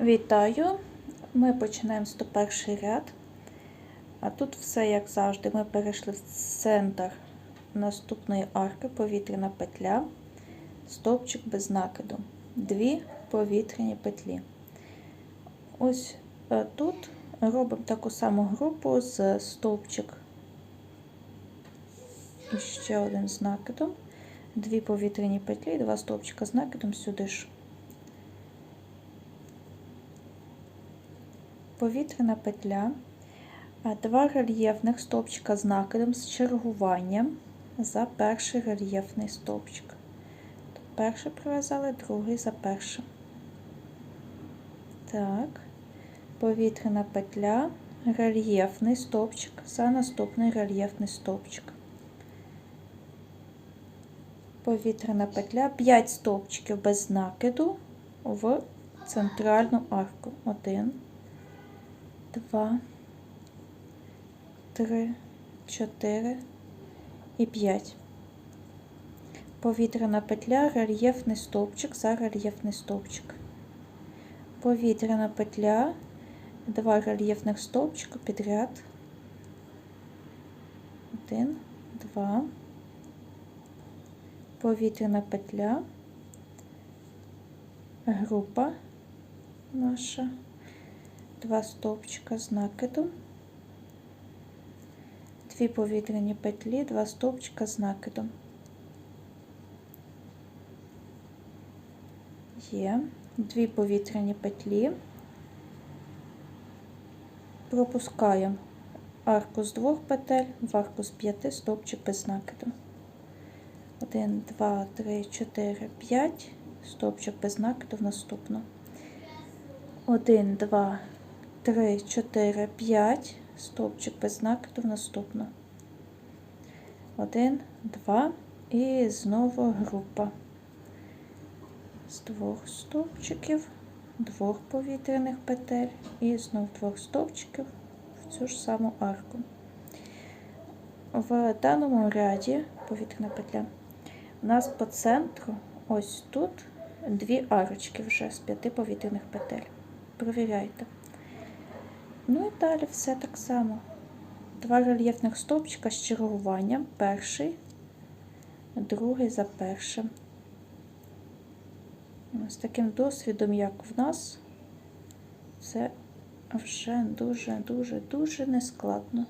Вітаю! Ми починаємо 101 ряд. А тут все, як завжди, ми перейшли в центр наступної арки, повітряна петля, стовпчик без накиду, дві повітряні петлі. Ось е, тут робимо таку саму групу з стовпчик і ще один з накидом, дві повітряні петлі, два стовпчика з накидом сюди ж. Повітряна петля, два рельєфних стовпчика з накидом з чергуванням за перший рельєфний стовпчик. Перший пров'язали, другий за першим. Так, повітряна петля, рельєфний стовпчик за наступний рельєфний стовпчик. Повітряна петля, 5 стовпчиків без накиду в центральну арку. 1, два, три, чотири і п'ять. Повітряна петля, рельєфний стовпчик за рельєфний стовпчик. Повітряна петля, два рельєфних стовпчика підряд. Один, два. Повітряна петля, група наша два стовпчика з накидом, дві повітряні петлі, два стовпчика з накидом. Є дві повітряні петлі, пропускаємо арку з двох петель в арку з п'яти стовпчик без накиду. 1, 2, 3, 4, 5, стовпчик без накиду в наступну. 1, 2, 3, 4, 5, стовпчик без накиду в наступну. 1, 2 і знову група з двох стовпчиків, двох повітряних петель і знов двох стовпчиків в цю ж саму арку. В даному ряді повітряна петля у нас по центру ось тут дві арочки вже з п'яти повітряних петель. Провіряйте. Ну і далі все так само. Два рельєфних стовпчика з чергуванням. Перший, другий за першим. З таким досвідом, як в нас, це вже дуже-дуже-дуже нескладно.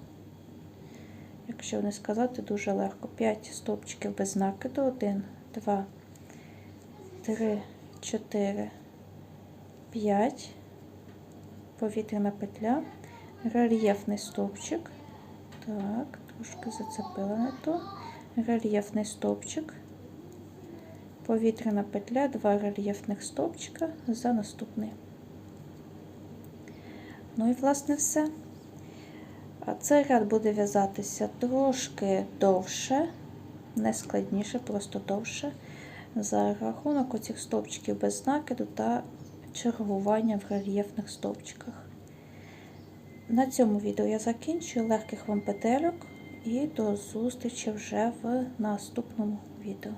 Якщо не сказати, дуже легко. 5 стовпчиків без накиду. 1, 2, 3, 4, 5 повітряна петля, рельєфний стовпчик. Так, трошки зацепила не то. Рельєфний стовпчик, повітряна петля, два рельєфних стовпчика за наступний. Ну і, власне, все. А цей ряд буде в'язатися трошки довше, не складніше, просто довше, за рахунок оцих стовпчиків без накиду та чергування в рельєфних стовпчиках. На цьому відео я закінчую легких вам петельок і до зустрічі вже в наступному відео.